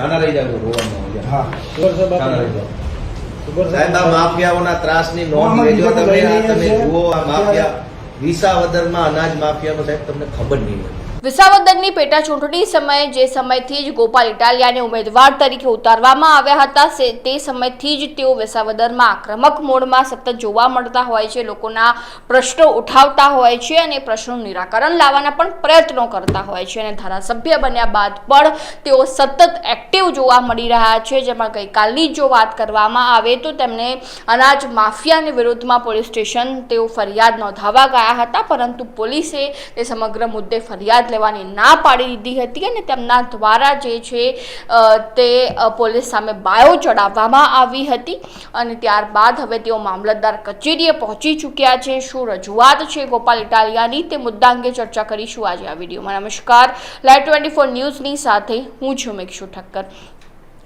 છાના રહી જાવ રોવાનું. હા છાના રહી જાવ. સાહેબ આ માફિયાઓના ત્રાસની નોંધ લેજો તમે આ તમે જુઓ આ. માફિયા વિસાવદરમાં અનાજ માફિયાનો સાહેબ તમને ખબર નહીં હોય વિસાવદરની પેટા ચૂંટણી સમયે જે સમયથી જ ગોપાલ ઇટાલિયાને ઉમેદવાર તરીકે ઉતારવામાં આવ્યા હતા તે સમયથી જ તેઓ વિસાવદરમાં આક્રમક મોડમાં સતત જોવા મળતા હોય છે, લોકોના પ્રશ્નો ઉઠાવતા હોય છે અને પ્રશ્નોનું નિરાકરણ લાવવાના પણ પ્રયત્નો કરતા હોય છે અને ધારાસભ્ય બન્યા બાદ પણ તેઓ સતત એક્ટિવ જોવા મળી રહ્યા છે. જેમાં ગઈકાલની જો વાત કરવામાં આવે તો તેમને અનાજ માફિયાની વિરુદ્ધમાં પોલીસ સ્ટેશન તેઓ ફરિયાદ નોંધાવવા ગયા હતા, પરંતુ પોલીસે તે સમગ્ર મુદ્દે ફરિયાદ લેવાની ના પાડી દીધી હતી અને તેમના દ્વારા જે છે તે પોલીસ સામે બાયો ચડાવવામાં આવી હતી અને ત્યારબાદ હવે તેઓ મામલતદાર કચેરીએ પહોંચી ચૂક્યા છે. શું રજૂઆત છે ગોપાલ ઇટાલિયાની? તે મુદ્દા અંગે ચર્ચા કરીશું આજે આ વિડીયોમાં. નમસ્કાર. લાઈવ ટ્વેન્ટી ફોર ન્યૂઝની સાથે હું છું મેક્ષુ ઠક્કર.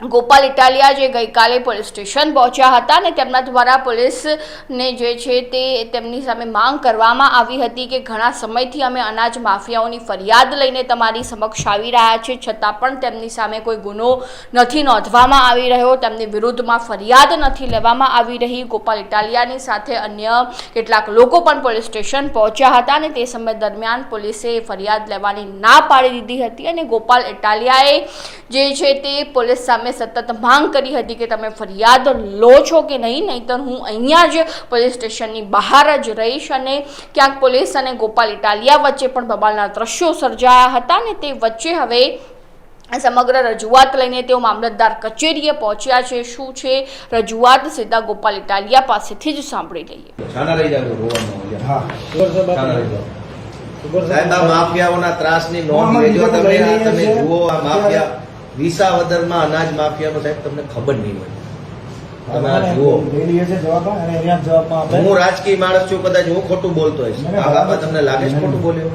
ગોપાલ ઇટાલિયા જે ગઈકાલે પોલીસ સ્ટેશન પહોંચ્યા હતા અને તેમના દ્વારા પોલીસને જે છે તે તેમની સામે માંગ કરવામાં આવી હતી કે ઘણા સમયથી અમે અનાજ માફિયાઓની ફરિયાદ લઈને તમારી સમક્ષ આવી રહ્યા છે છતાં પણ તેમની સામે કોઈ ગુનો નથી નોંધવામાં આવી રહ્યો. તેમની વિરુદ્ધમાં ફરિયાદ નથી લેવામાં આવી રહી. ગોપાલ ઇટાલિયાની સાથે અન્ય કેટલાક લોકો પણ પોલીસ સ્ટેશન પહોંચ્યા હતા અને તે સમય દરમિયાન પોલીસે ફરિયાદ લેવાની ના પાડી દીધી હતી અને ગોપાલ ઇટાલિયાએ જે છે તે પોલીસ સામે સતત માંગ કરી હતી કે તમે ફરિયાદ લો છો કે નહીં નહીંતર હું અહીંયા જ પોલીસ સ્ટેશનની બહાર જ રહીશ અને ક્યાંક પોલીસ અને ગોપાલ ઇટાલિયા વચ્ચે પણ બબાલના દ્રશ્યો સર્જાયા હતા અને તે વચ્ચે હવે સમગ્ર રજૂઆત લઈને તેઓ મામલતદાર કચેરીએ પહોંચ્યા છે. શું છે? રજૂઆત સીધા ગોપાલ ઇટાલિયા પાસેથી જ સાંભળી લઈએ. માફિયાઓના ત્રાસની નોંધ લેજો તમે આ તમે. જુઓ આ માફિયા. વિસાવદરમાં અનાજ માફિયાનો સાહેબ તમને ખબર નહીં હોય. હું રાજકીય માણસ છું કદાચ હું ખોટું બોલતો હોઈશ. આ બાબા તમને લાગે છે ખોટું બોલ્યો.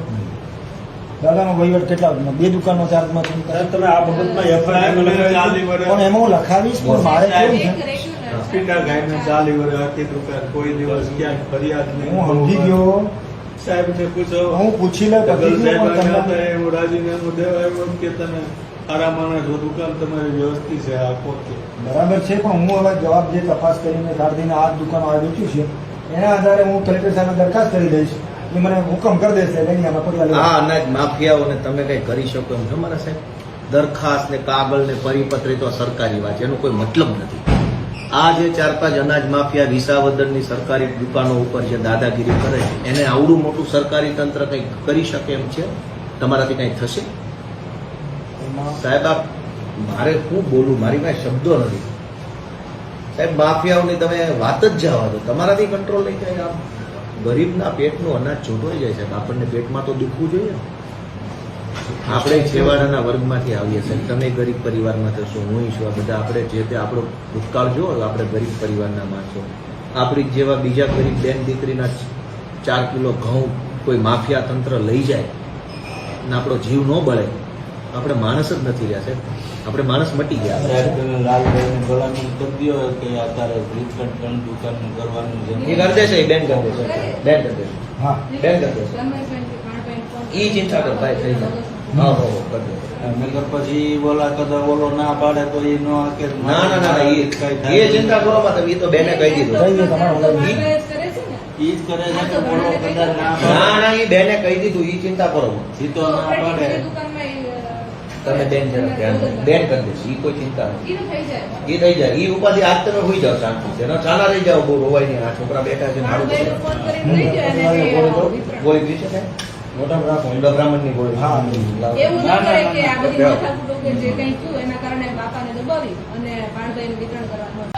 દાદાનો વહીવટ કેટલા બે દુકાનનો ચાર્જમાં છે. તમે આ બાબતમાં વર્ષ પણ એમાં હું લખાવીશ પણ મારે કેવું છે? હોસ્પિટલ ગાયને ચાલી વર્ષ આખી રૂપિયા કોઈ દિવસ ક્યાંય ફરિયાદ નહીં. હું સમજી ગયો. સાહેબને પૂછો. હું પૂછી લે ડબલ પછી સાહેબ પણ તમને એવું રાજીનામું દેવા આવ્યું કે તમે સારા માણસ છો દુકાન તમારી વ્યવસ્થિત છે આ પોતે બરાબર છે પણ હું હવે જવાબ જે તપાસ કરીને કાઢીને આ જ દુકાન આવી વેચ્યું છે એના આધારે હું કલેક્ટર સાહેબને દરખાસ્ત કરી દઈશ એ મને હુકમ કરી દેશે લઈને આમાં પગલાં આ અનાજ માફિયાઓને તમે કંઈ કરી શકો એમ છો મારા સાહેબ. દરખાસ્ત ને કાગળ ને પરિપત્ર એ તો સરકારી વાત છે એનો કોઈ મતલબ નથી. આ જે ચાર પાંચ અનાજ માફિયા વિસાવદરની સરકારી દુકાનો ઉપર જે દાદાગીરી કરે છે એને આવડું મોટું સરકારી તંત્ર કંઈક કરી શકે એમ છે? તમારાથી કંઈ થશે? સાહેબ, આપ મારે શું બોલું મારી પાસે શબ્દો નથી. સાહેબ, માફિયાઓની તમે વાત જ જવા દો. તમારાથી કંટ્રોલ નહીં થાય. આમ ગરીબના પેટનું અનાજ છૂટવાઈ જાય સાહેબ. આપણને પેટમાં તો દુખવું જોઈએ. આપણે છેવાડાના વર્ગમાંથી આવીએ છીએ તમે ગરીબ પરિવારમાંથી છો હું છું. આ બધા આપણે જે તે આપણો ભૂતકાળ જુઓ આપણે ગરીબ પરિવારના માણસો. આપણી જેવા બીજા ગરીબ બેન દીકરીના ચાર કિલો ઘઉં કોઈ માફિયા તંત્ર લઈ જાય ને આપણો જીવ ન બળે આપણે માણસ જ નથી રહ્યા છે આપણે માણસ મટી ગયા. કરી દો કે અત્યારે ફ્લિપકાર્ટ પણ દુકાનનું કરવાનું છે એ કરી દેશે બેન કરી દેશે. બેન કરી દેશે. હા. બેન કરી દેશે. ઈ ચિંતા કર ભાઈ થઈ જાય. હા હો નગર પછી ઓલો ના પાડે તો એ નો કે ના ના ના એ એ ચિંતા કરો એ તો બેને કહી દીધું. ઈ જ કરે છે કે ઓલો કદાચ ના ના ના એ બેને કહી દીધું એ ચિંતા કરો. તો ના પાડે. તમે બેન જરા ધ્યાન બેન કરી દેશો એ કોઈ ચિંતા નથી. એ થઈ જાય. એ ઉપાધિ આજ તમે હોઈ જાવ શાંતિ એનો ચાલા રહી જાવ બહુ રોવાય નહીં આ છોકરા બેઠા છે મારું ગોળી પી શકાય મોટા રાખો બ્રાહ્મણની ગોળી હા. એવું ના કરે કે આ બધી માથાકૂટો કે જે કંઈ થયું એના કારણે બાપાને દબાવી અને પાણભાઈ વિતરણ કરવાનું